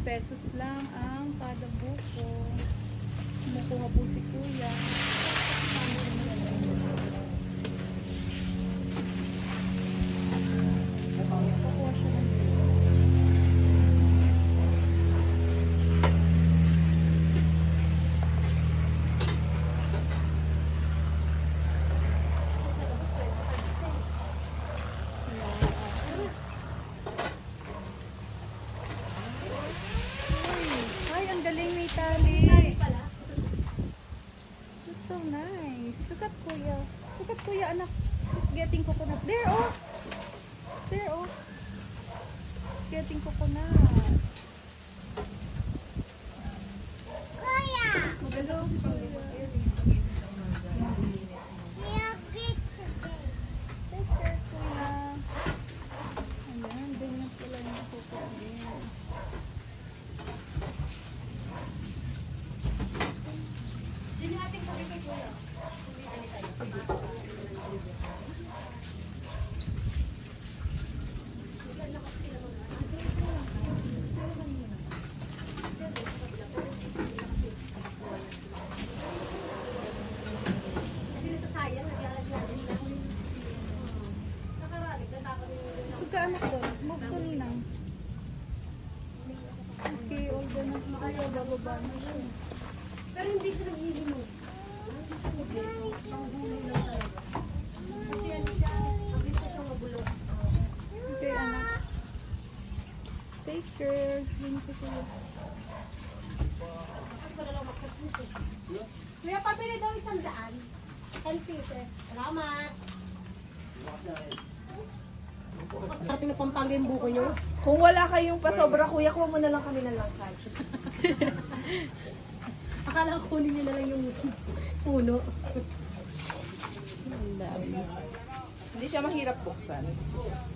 pesos lang ang kada buko. Kumukuha po si kuya. Tali. That's so nice. Look at kuya. Look at kuya, anak. Getting coconut. There, oh. There, oh. Getting coconut. Kuya! Magalaw. Take care, kuya. Ayan, ganyan sila yung kukunin. Huwag ka anak doon. Move doon lang. Okay, the na siya. Bababa na siya. Pero hindi siya naghihimog. Kasi ano siya, mabilis na siyang mabulok. Okay. Take care. Thank you, kuya. Kuya, pabili daw isang daan. 10 pieces. Salamat. Ating na pampanga yung buko nyo. Kung wala kayong pasobra, kuya, kuha mo na lang kami ng langkad. Akala ko kunin nyo na lang yung puno. Hindi siya mahirap buksan.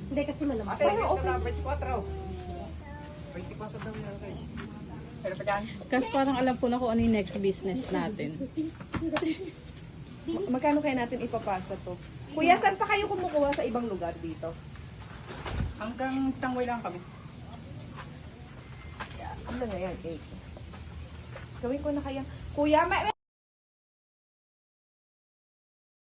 Hindi kasi malamang. Pero okay. Kasi parang alam ko na kung ano yung next business natin. Magkano kaya natin ipapasa to? Kuya, saan pa kayo kumukuha sa ibang lugar dito? Hanggang tangway lang kami. Ano na yan, cake? Gawin ko na kaya. Kuya, may,